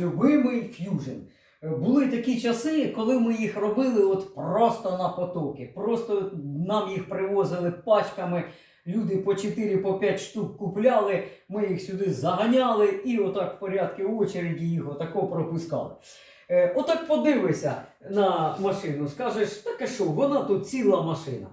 любимий ф'южн. Були такі часи, коли ми їх робили от просто на потоки. Просто нам їх привозили пачками. Люди по 4 по 5 штук купляли, ми їх сюди заганяли і отак в порядку очереді їх отако пропускали. Е, отак подивишся на машину, скажеш, таке що, вона тут ціла машина.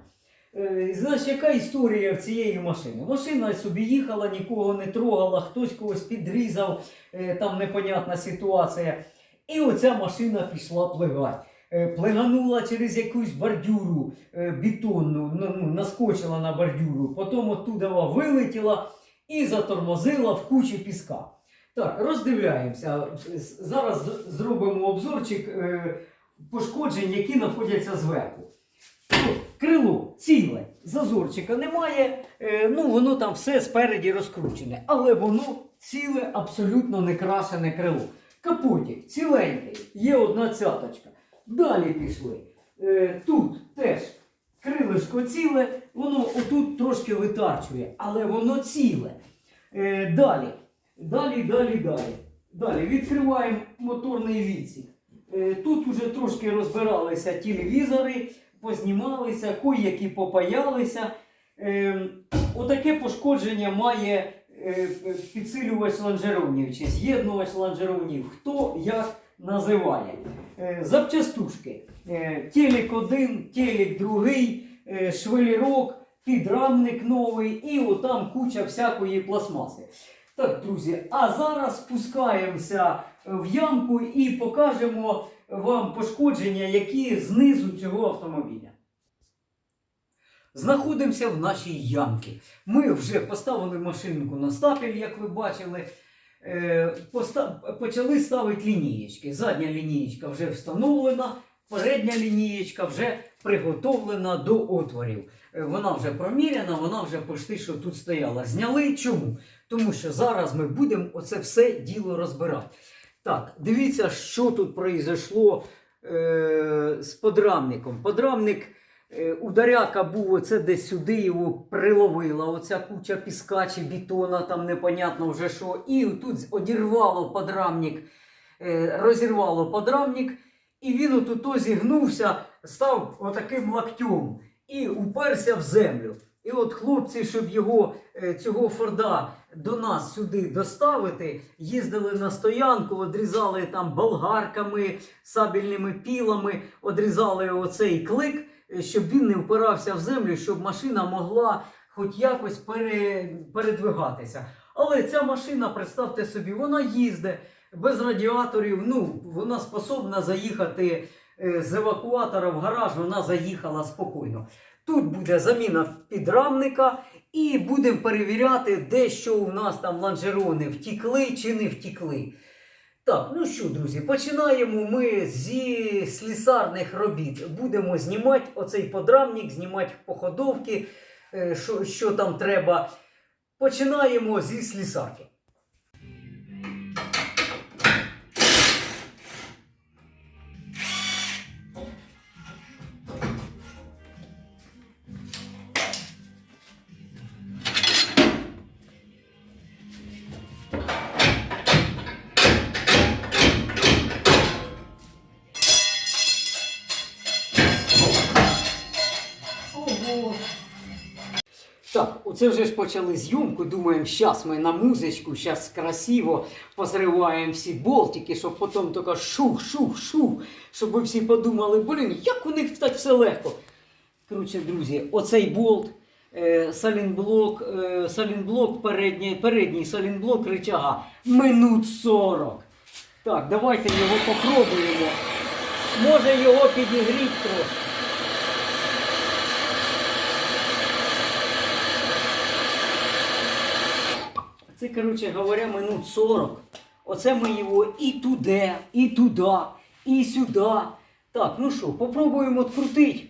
Е, Знаєш, яка історія в цієї машини? Машина собі їхала, нікого не трогала, хтось когось підрізав, е, там непонятна ситуація. І оця машина пішла плигати. Е, Плиганула через якусь бордюру бетонну, ну, ну, наскочила на бордюру, потім оттуда вилетіла і затормозила в кучі піска. Так, роздивляємося. Зараз зробимо обзорчик пошкоджень, які знаходяться зверху. Крило ціле, зазорчика немає, е, ну воно там все спереді розкручене, але воно ціле, абсолютно не крашене крило. Капотик ціленький, є одна цяточка. Далі пішли. Е, тут теж крилишко ціле, воно отут трошки витарчує, але воно ціле. Е, далі, далі, далі, далі. Далі відкриваємо моторний відсік. Тут уже трошки розбиралися телевізори, познімалися, кої-які попаялися. Е, отаке пошкодження має е, підсилювач лонжеронів чи з'єднувач лонжеронів. Хто як називає. Е, запчастушки. Е, телек один, телек другий, е, швелірок, підрамник новий і отам куча всякої пластмаси. Так, друзі, а зараз спускаємося в ямку і покажемо вам пошкодження, які знизу цього автомобіля. Знаходимося в нашій ямці. Ми вже поставили машинку на стапель, як ви бачили. Е, почали ставити лінієчки. Задня лінієчка вже встановлена, передня лінієчка вже приготовлена до отворів. Е, Вона вже проміряна, вона вже почти що тут стояла. Зняли чому? Тому що зараз ми будемо оце все діло розбирати. Так, дивіться, що тут произошло е, з подрамником. Подрамник е, ударяка був оце десь сюди його приловила. Оця куча піска чи бетона, там непонятно вже що. І тут одірвало подрамник, е, розірвало подрамник, і він отут зігнувся, став отаким локтем і уперся в землю. І от хлопці, щоб його е, цього Форда до нас сюди доставити, їздили на стоянку, одрізали там болгарками, сабельними пілами, одрізали оцей клик, е, щоб він не впирався в землю, щоб машина могла хоч якось пере, передвигатися. Але ця машина, представте собі, вона їздить без радіаторів. Ну, вона способна заїхати з евакуатора в гараж, вона заїхала спокійно. Тут буде заміна підрамника, і будемо перевіряти, де що у нас там лонжерони втікли чи не втікли. Так, ну що, друзі, починаємо ми зі слісарних робіт. Будемо знімати оцей подрамник, знімати походовки, е, що, що там треба. Починаємо зі слісарки. Оце вже ж почали зйомку. Думаємо, зараз ми на музичку, зараз красиво позриваємо всі болтики, щоб потім тільки шух, шух, шух, щоб ви всі подумали, блін, як у них так все легко. Коротше, друзі, оцей болт, е, салінблок, е, салінблок передній, передній салінблок рычага минут 40. Так, давайте його попробуємо. Може його підігріти трохи. Це, коротше говоря, минут 40. Оце ми його і туди, і туди, і сюди. Так, ну що, попробуємо відкрутити.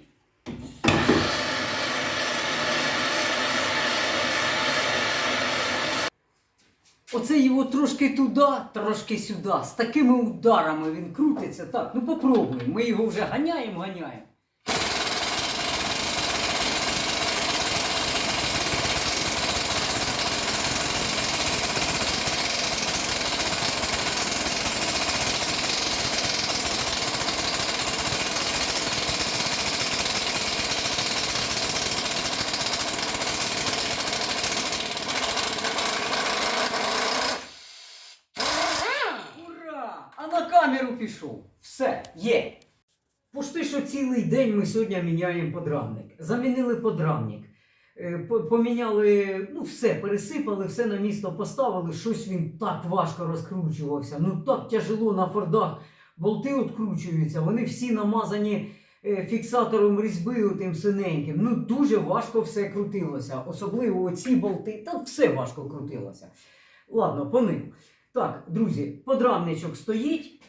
Оце його трошки туди, трошки сюди. З такими ударами він крутиться. Так, ну попробуємо. Ми його вже ганяємо, ганяємо. А на камеру пішов. Все, є. Пошти, що цілий день ми сьогодні міняємо подрамник. Замінили подрамник. Е, Поміняли, ну все, пересипали, все на місто поставили. Щось він так важко розкручувався. Ну так тяжело на фордах. Болти відкручуються, вони всі намазані е, фіксатором різьби тим синеньким. Ну дуже важко все крутилося. Особливо оці болти, та все важко крутилося. Ладно, по ним. Так, друзі, подрамничок стоїть,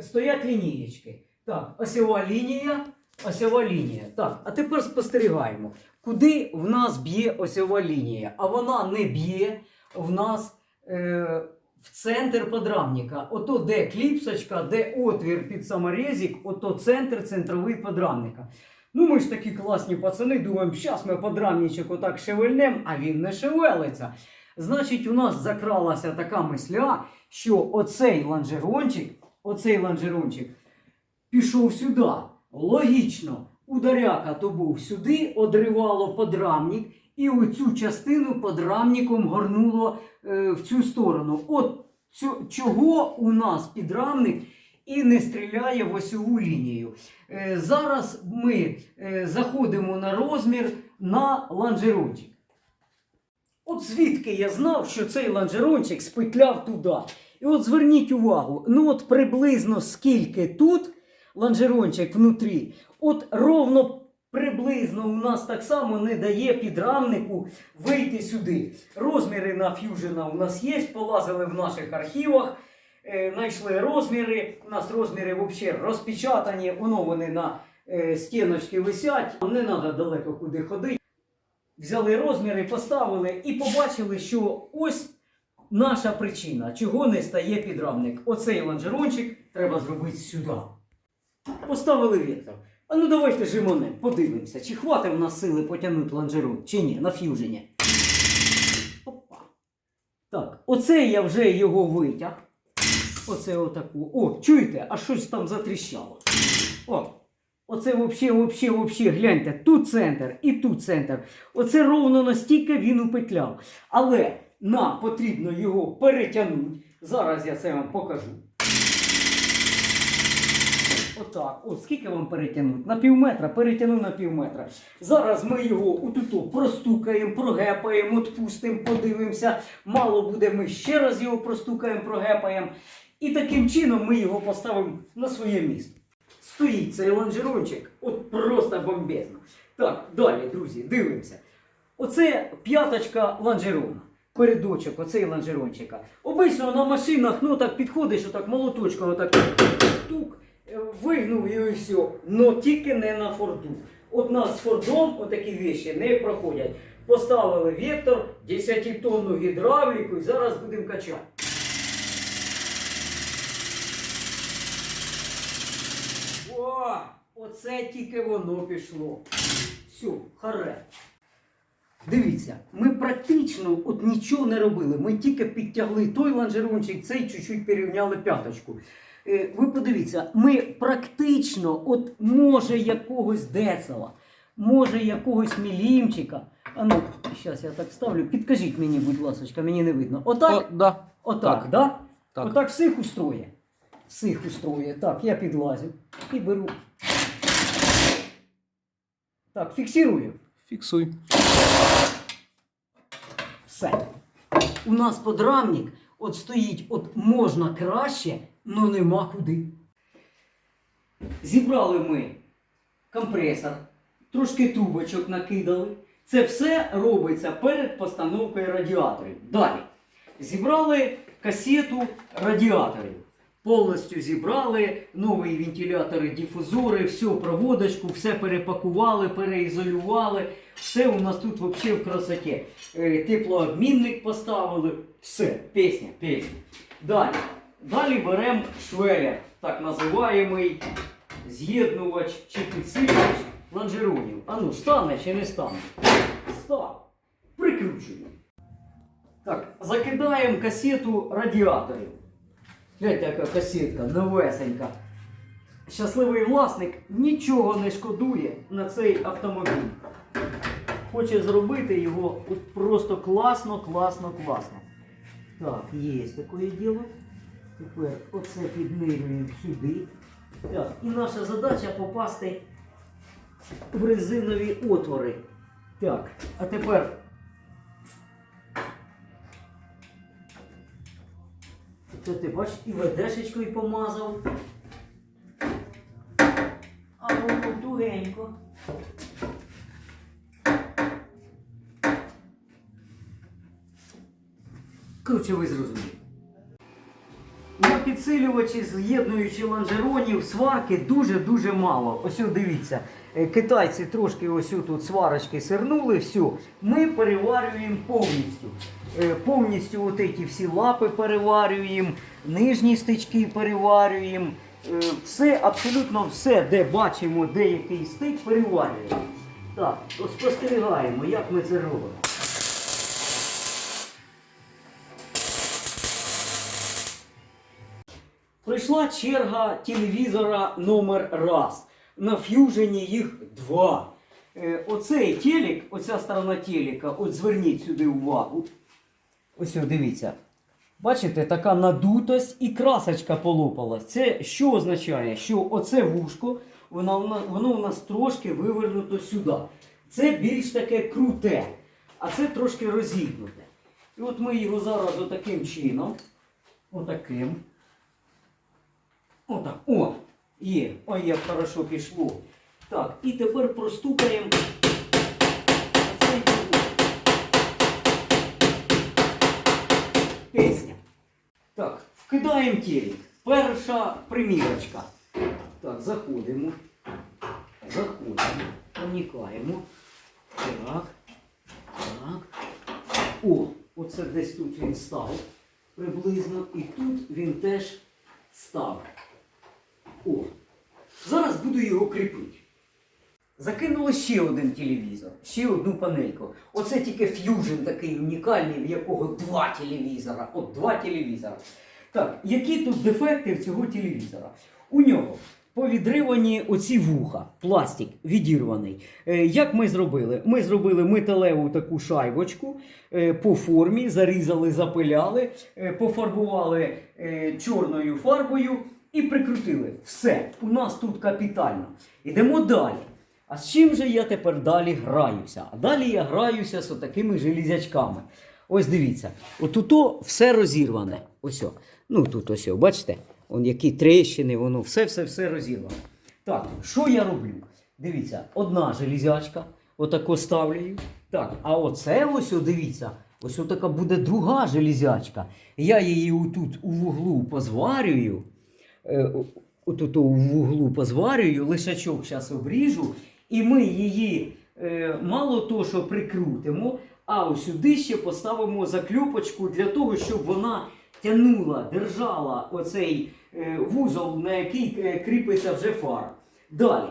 стоять лінієчки. Так, осьова лінія, осьова лінія. Так, а тепер спостерігаємо, куди в нас б'є осьова лінія. А вона не б'є в нас е, в центр подрамника. Ото де кліпсочка, де отвір під саморезик, ото центр центровий подрамника. Ну, ми ж такі класні пацани, думаємо, зараз ми подрамничок отак шевельнем, а він не шевелиться. Значить, у нас закралася така мисля, що оцей ланжерончик, оцей ланжерончик пішов сюди. Логічно, ударяка то був сюди, одривало подрамник, і оцю частину подрамником горнуло е, в цю сторону. От цю, чого у нас підрамник і не стріляє в осьову лінію. Е, зараз ми е, заходимо на розмір на ланжерончик. От звідки я знав, що цей ланжерончик спетляв туди. І от зверніть увагу, ну от приблизно скільки тут ланжерончик внутрі, от ровно приблизно у нас так само не дає підрамнику вийти сюди. Розміри на ф'южена у нас є, полазили в наших архівах, е, знайшли розміри. У нас розміри взагалі розпечатані, воно вони на е, стіночці висять, не треба далеко куди ходити. Взяли розміри, поставили і побачили, що ось наша причина, чого не стає підрамник. Оцей лонжерончик треба зробити сюди. Поставили вектор. А ну давайте жимоне, подивимося, чи хватить в нас сили потягнути лонжерон, чи ні, на ф'южені. Опа. Так, оце я вже його витяг. Оце отаку. О, чуєте, а щось там затріщало. О, оце вообще, вообще, вообще, гляньте, тут центр і тут центр. Оце ровно настільки він упетляв. Але нам потрібно його перетягнути. Зараз я це вам покажу. Отак. От скільки вам перетягнути? На пів метра, перетягнув на пів метра. Зараз ми його отуто простукаємо, прогепаємо, відпустимо, подивимося. Мало буде, ми ще раз його простукаємо, прогепаємо. І таким чином ми його поставимо на своє місце. Стоїть цей лонжерончик, от просто бомбезно. Так, далі, друзі, дивимося. Оце п'яточка лонжерона. Передочок, оцей лонжерончика. Обично на машинах, ну так підходиш, отак молоточком, отак тук, вигнув і все. Но тільки не на форду. От нас з фордом отакі віші не проходять. Поставили вектор, 10-тонну гідравліку і зараз будемо качати. Оце тільки воно пішло. Все, харе. Дивіться, ми практично от нічого не робили. Ми тільки підтягли той лонжерончик, цей чуть-чуть перевняли п'яточку. Е, ви подивіться, ми практично, от може якогось децела, може якогось мілімчика. А ну, зараз я так ставлю. Підкажіть мені, будь ласка, мені не видно. Отак? О, да. Отак, Так. да? Так. Отак всіх устроє. Всіх устроє. Так, я підлазю і беру. Так, фіксирую. Фіксуй. Все. У нас подрамник от стоїть, от можна краще, але нема куди. Зібрали ми компресор, трошки трубочок накидали. Це все робиться перед постановкою радіаторів. Далі. Зібрали касету радіаторів. Повністю зібрали нові вентилятори, дифузори, всю проводочку, все перепакували, переізолювали. Все у нас тут взагалі в красоті. Е, Теплообмінник поставили. Все, пісня, пісня. Далі. Далі беремо швелер, так називаємий з'єднувач чи підсилювач лонжеронів. А ну, стане чи не стане? Став. Прикручуємо. Так, закидаємо касету радіаторів. Гляньте, яка касетка, новесенька. Щасливий власник нічого не шкодує на цей автомобіль. Хоче зробити його просто класно, класно, класно. Так, є таке діло. Тепер оце піднирюємо сюди. Так, і наша задача попасти в резинові отвори. Так, а тепер. Це ти бачиш, і ведешечкою помазав. А воно тугенько. Коротше, ви зрозуміли. Підсилювачі, з'єднуючи лонжеронів, сварки дуже-дуже мало. Ось дивіться, е, китайці трошки ось тут сварочки сирнули, все. Ми переварюємо повністю. Е, Повністю от ці всі лапи переварюємо, нижні стички переварюємо. Е, Все, абсолютно все, де бачимо деякий стик, переварюємо. Так, спостерігаємо, як ми це робимо. Прийшла черга телевізора номер раз. На ф'южені їх два. Е, оцей телек, оця сторона телека, от зверніть сюди увагу. Ось дивіться. Бачите, така надутость і красочка полопалась. Це що означає? Що оце вушко, воно, воно у нас трошки вивернуто сюди. Це більш таке круте, а це трошки розігнуте. І от ми його зараз отаким чином, отаким. Отак. О! Є. Ой, як хорошо пішло. Так, і тепер простукаємо оцей круг. Так, вкидаємо телек. Перша примірочка. Так, заходимо. Заходимо. Проникаємо. Так. Так. О, оце десь тут він став приблизно. І тут він теж став. О, зараз буду його кріпити. Закинули ще один телевізор, ще одну панельку. Оце тільки ф'южн такий унікальний, в якого два телевізора. От два телевізора. Так, які тут дефекти в цього телевізора? У нього повідривані оці вуха, пластик відірваний. Е, як ми зробили? Ми зробили металеву таку шайбочку е, по формі, зарізали, запиляли, е, пофарбували чорною фарбою і прикрутили. Все, у нас тут капітально. Ідемо далі. А з чим же я тепер далі граюся? А далі я граюся з отакими железячками. Ось дивіться, отут все розірване. Ось. о. Ну тут ось, бачите? Он які тріщини, воно все-все-все розірване. Так, що я роблю? Дивіться, одна железячка, отако ставлю. Так, а оце ось, дивіться, ось така буде друга железячка. Я її отут у вуглу позварюю. Е, отут у вуглу позварюю, лишачок зараз обріжу, і ми її е, мало того, що прикрутимо, а ось сюди ще поставимо закльопочку для того, щоб вона тягнула, держала оцей е, вузол, на який кріпиться вже фар. Далі.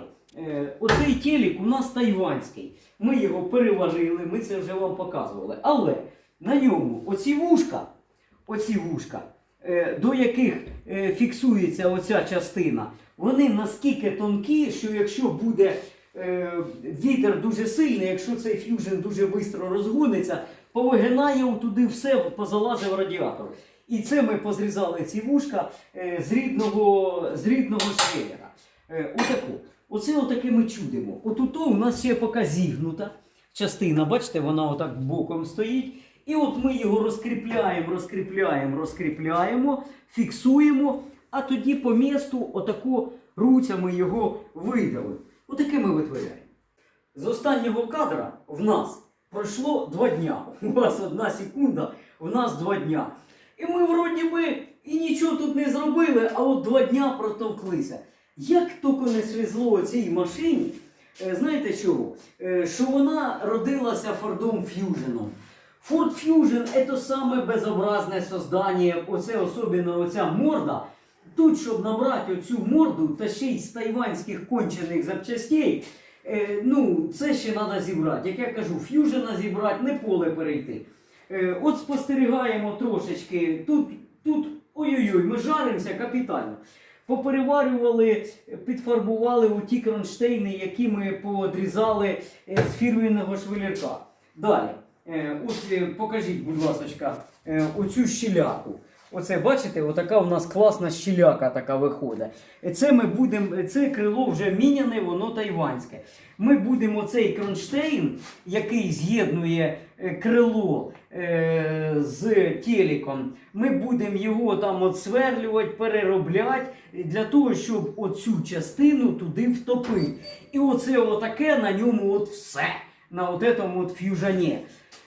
Оцей телек у нас тайванський. Ми його переварили, ми це вже вам показували. Але на ньому оці вушка, оці вушка, до яких е, фіксується оця частина, вони наскільки тонкі, що якщо буде е, вітер дуже сильний, якщо цей ф'южн дуже швидко розгониться, повигинає туди все, позалазить в радіатор. І це ми позрізали ці вушка е, з рідного, з рідного швелера. Е, отаку. Оце отаке ми чудимо. Отут у нас ще поки зігнута частина, бачите, вона отак боком стоїть. І от ми його розкріпляємо, розкріпляємо, розкріпляємо, фіксуємо, а тоді по місту отако руцями його видали. Отаке ми витворяємо. З останнього кадра в нас пройшло два дня. У вас одна секунда, в нас два дня. І ми вроді би і нічого тут не зробили, а от два дня протовклися. Як тільки не свезло цій машині, е, знаєте чого? Е, Що вона родилася Фордом Ф'юженом. Ford Fusion це саме безобразне создання, оце особливо оця морда. Тут, щоб набрати оцю морду, та ще й з тайванських кончених запчастей, е, ну, це ще треба зібрати. Як я кажу, ф'южена зібрати, не поле перейти. Е, от спостерігаємо трошечки. Тут, тут ой-ой-ой, ми жаримося капітально. Попереварювали, підфарбували оті кронштейни, які ми подрізали е, з фірменного швелірка. Далі. Е, От е, покажіть, будь ласка, оцю щеляку. Оце, бачите, отака у нас класна щіляка така виходить. Це ми будемо, це крило вже міняне, воно тайванське. Ми будемо цей кронштейн, який з'єднує е, крило е, з телеком, ми будемо його там отсверлювати, переробляти для того, щоб оцю частину туди втопити. І оце отаке на ньому от все. На от этому от ф'южані.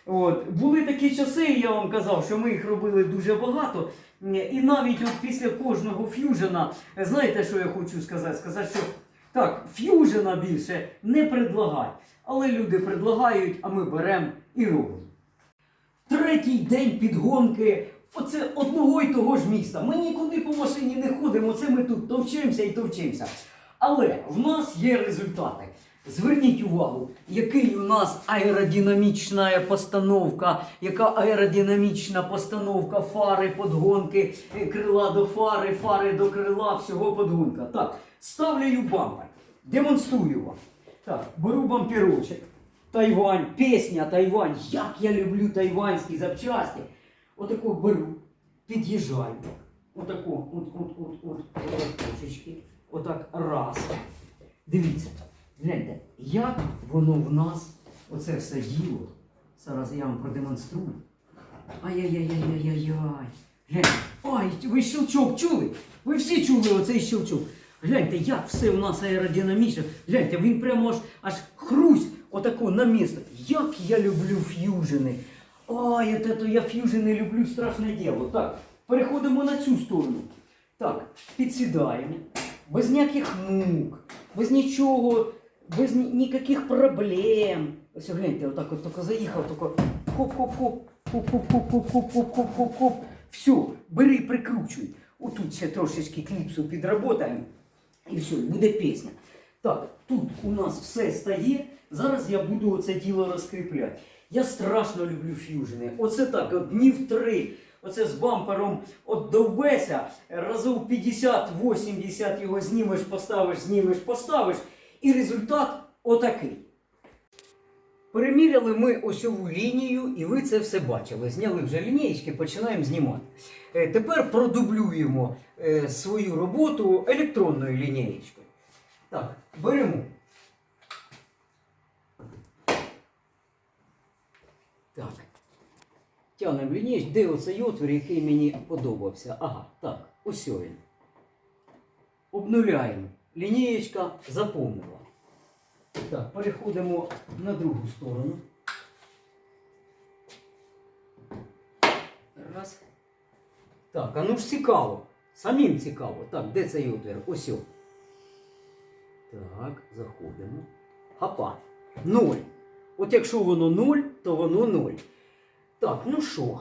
От. Були такі часи, я вам казав, що ми їх робили дуже багато. І навіть от після кожного ф'южена, знаєте, що я хочу сказати? Сказати, що так, ф'южена більше не предлагай. Але люди предлагають, а ми беремо і робимо. Третій день підгонки. Оце одного й того ж міста. Ми нікуди по машині не ходимо, це ми тут товчимося і товчимося. Але в нас є результати. Зверніть увагу, який у нас аеродинамічна постановка, яка аеродинамічна постановка фари, подгонки, е, крила до фари, фари до крила, всього подгонка. Так, ставлю бампер, демонструю вам. Так, беру бамперочок. Тайвань, пісня Тайвань. Як я люблю тайванські запчасті. Отако беру, під'їжджаю. Отако, от, от, от, от, от, трошечки. Отак раз. Дивіться, гляньте, як воно в нас, оце все діло. Зараз я вам продемонструю. Ай-яй-яй-яй-яй-яй. Гляньте. Ай, ви щелчок чули? Ви всі чули оцей щелчок. Гляньте, як все у нас аеродинамічно. Гляньте, він прямо аж, аж хрусь отако на місце. Як я люблю ф'южени. Ай, от это я ф'южени люблю страшне діло. Так, переходимо на цю сторону. Так, підсідаємо. Без ніяких мук, без нічого, без ніяких проблем. Ось гляньте, отак от тільки заїхав, тільки хоп-хоп-хоп, хоп-хоп-хоп-хоп-хоп-хоп-хоп. Все, бери, прикручуй. Отут ще трошечки кліпсу підработаємо. І все, буде пісня. Так, тут у нас все стає. Зараз я буду оце діло розкріпляти. Я страшно люблю ф'южени. Оце так, днів три. Оце з бампером от довбеся, разів 50-80 його знімеш, поставиш, знімеш, поставиш. І результат отакий. Переміряли ми осьову лінію, і ви це все бачили. Зняли вже лінієчки, починаємо знімати. Е, Тепер продублюємо е, свою роботу електронною лінієчкою. Так, беремо. Так. Тянемо лінієчку, де оцей отвір, який мені подобався. Ага, так, ось він. Обнуляємо. Лінієчка заповнила. Так, переходимо на другу сторону. Раз. Так, а ну ж цікаво. Самим цікаво. Так, де цей отвір? Ось. о. Так, заходимо. Хапа. Ноль. От якщо воно нуль, то воно нуль. Так, ну що,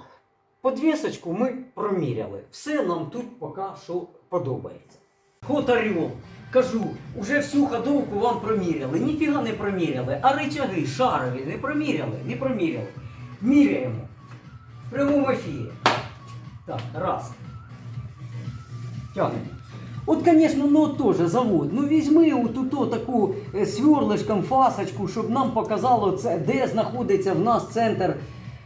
подвісочку ми проміряли. Все нам тут поки що подобається. Ход орел. Кажу, уже всю ходовку вам проміряли. Ніфіга не проміряли. А рычаги шарові не проміряли, не проміряли. Міряємо. В прямому ефірі. Так, раз. Тягнемо. От, звісно, ну теж завод. Ну візьми оту таку е, сверлишком фасочку, щоб нам показало, це, де знаходиться в нас центр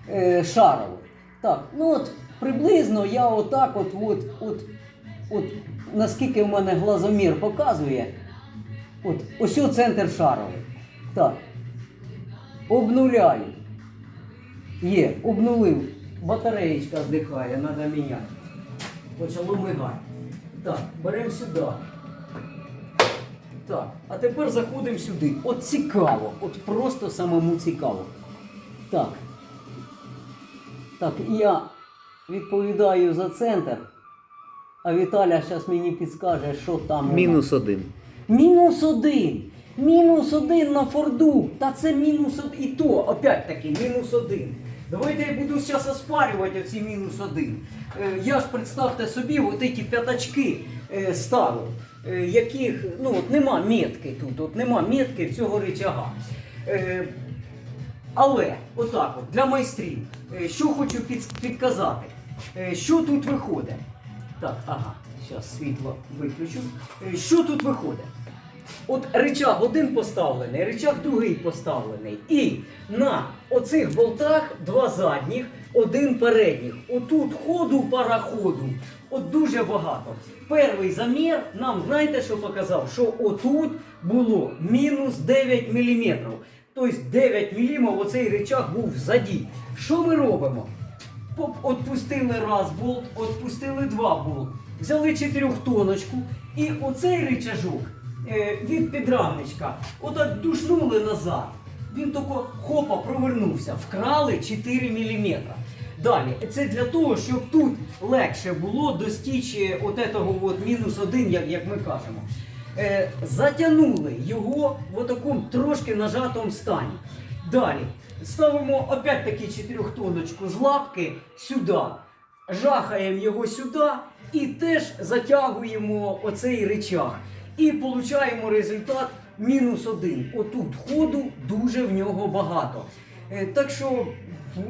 е, шаровий. Так, ну от приблизно я отак от, от, от, от наскільки в мене глазомір показує, от ось центр шаровий. Так. Обнуляю. Є, обнулив. Батареєчка здихає, треба міняти. Почало мигати. Так, беремо сюди. Так, а тепер заходимо сюди. От цікаво, от просто самому цікаво. Так. Так, я відповідаю за центр, а Віталя зараз мені підскаже, що там. нас. один. Мінус один. Мінус один на Форду. Та це мінус один. І то, опять таки, мінус один. Давайте я буду зараз оспарювати оці мінус один. Е, я ж представте собі, от ці п'ятачки е, ставив, е, яких ну, от нема метки тут, от нема метки в цього рычага. Е, але отак от, для майстрів, що хочу підказати, що тут виходить. Так, ага, зараз світло виключу. Е, Що тут виходить? От рычаг один поставлений, рычаг другий поставлений. І на оцих болтах два задніх, один передніх. Отут ходу пароходу. От дуже багато. Перший замір нам знаєте, що показав? Що отут було мінус 9 мм. Тобто 9 мм оцей рычаг був задій. Що ми робимо? Отпустили раз болт, отпустили два болт. Взяли чотирьохтоночку і оцей рычажок е, від підрамничка отак душнули назад. Він тільки хопа провернувся. Вкрали 4 мм. Далі, це для того, щоб тут легше було достичь от этого от мінус один, як, як ми кажемо. Е, затягнули його в такому трошки нажатому стані. Далі ставимо опять-таки чотирьохтоночку з лапки сюди, жахаємо його сюди і теж затягуємо оцей рычаг. І получаємо результат мінус один. Отут ходу дуже в нього багато. Е, Так що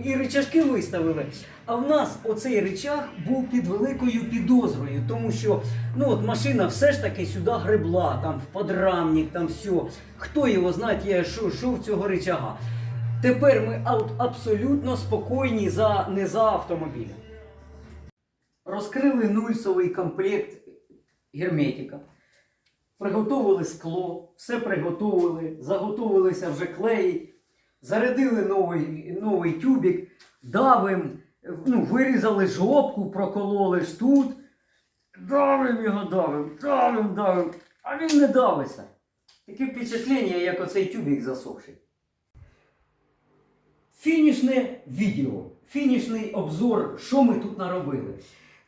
і рычажки виставили. А в нас оцей рычаг був під великою підозрою, тому що ну от машина все ж таки сюди гребла, там в подрамник, там все. Хто його знає, що, що в цього рычага. Тепер ми абсолютно спокійні за, не за автомобілем. Розкрили нульсовий комплект герметика. Приготовили скло, все приготовили, заготовилися вже клеї, зарядили новий, новий тюбик, давим, ну, вирізали жопку, прокололи ж тут. Давим його давим, давим, давим, а він не давиться. Таке впечатлення, як оцей тюбик засохший. Фінішне відео, фінішний обзор, що ми тут наробили.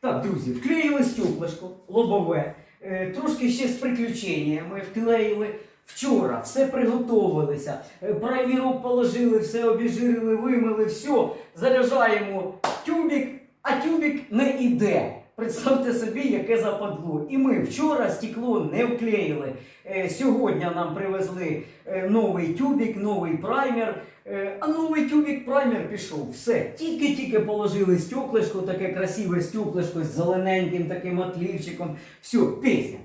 Так, друзі, вклеїли стеклишко лобове, е, трошки ще з приключеннями вклеїли. Вчора все приготовилися, е, праймірок положили, все обіжирили, вимили, все, заряджаємо тюбік, а тюбік не іде. Представте собі, яке западло. І ми вчора стекло не вклеїли. Е, Сьогодні нам привезли е, новий тюбік, новий праймер. Е, А новий тюбік праймер пішов. Все. Тільки-тільки положили стеклишко, таке красиве стеклишко з зелененьким таким отлівчиком. Все, пісня.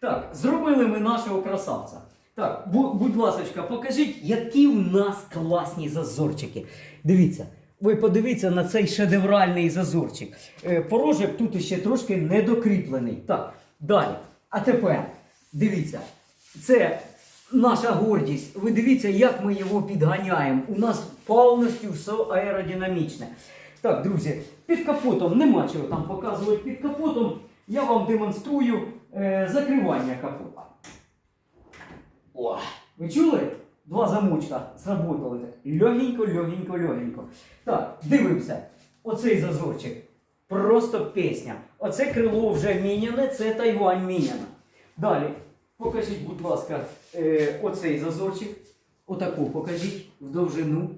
Так, зробили ми нашого красавця. Так, будь ласка, покажіть, які в нас класні зазорчики. Дивіться, ви подивіться на цей шедевральний зазорчик. Е, порожек тут ще трошки недокріплений. Так, далі. А тепер дивіться, це наша гордість. Ви дивіться, як ми його підганяємо. У нас повністю все аеродинамічне. Так, друзі, під капотом нема чого там показувати. Під капотом я вам демонструю е, закривання капота. О, ви чули? Два замочка сработали. так. Легенько, легенько, легенько. Так, дивимося. Оцей зазорчик. Просто пісня. Оце крило вже міняне, це Тайвань міняна. Далі, покажіть, будь ласка, е, оцей зазорчик. Отаку покажіть в довжину.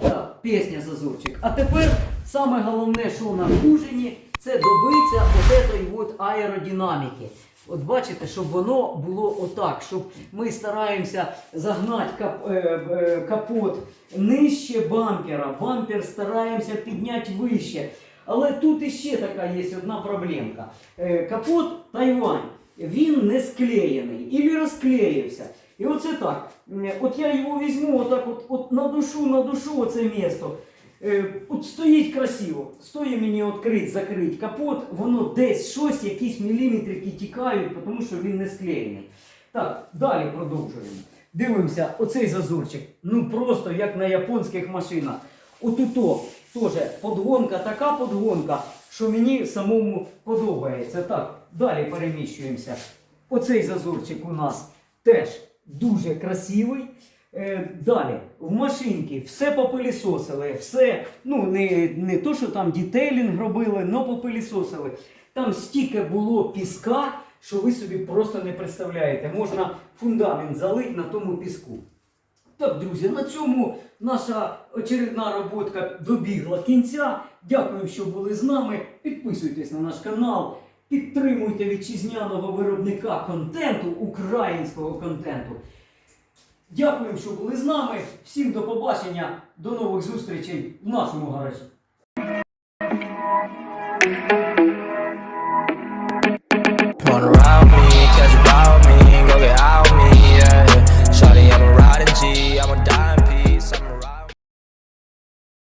Так, пісня зазорчик. А тепер саме головне, що на кужені, це добиться от от аеродинаміки. От бачите, щоб воно було отак, щоб ми стараємося загнати кап, е, е, капот нижче бампера, бампер стараємося підняти вище. Але тут іще така є одна проблемка. Е, капот Тайвань, він не склеєний, і розклеївся. І оце так. От я його візьму, отак от, от на душу, на душу оце місто. Е, От стоїть красиво. Стоїть мені відкрити, закрити капот, воно десь щось, якісь міліметрики тікають, тому що він не склеєний. Так, далі продовжуємо. Дивимося, оцей зазорчик. Ну просто як на японських машинах. Отуто теж подгонка, така подгонка, що мені самому подобається. Так, далі переміщуємося. Оцей зазорчик у нас теж дуже красивий. Е, далі, в машинці все попилісосили, все, ну не, не то, що там дітейлінг робили, але попилісосили. Там стільки було піска, що ви собі просто не представляєте. Можна фундамент залити на тому піску. Так, друзі, на цьому наша очередна роботка добігла кінця. Дякую, що були з нами. Підписуйтесь на наш канал, підтримуйте вітчизняного виробника контенту, українського контенту. Дякую, що були з нами. Всім до побачення, до нових зустрічей в нашому гаражі.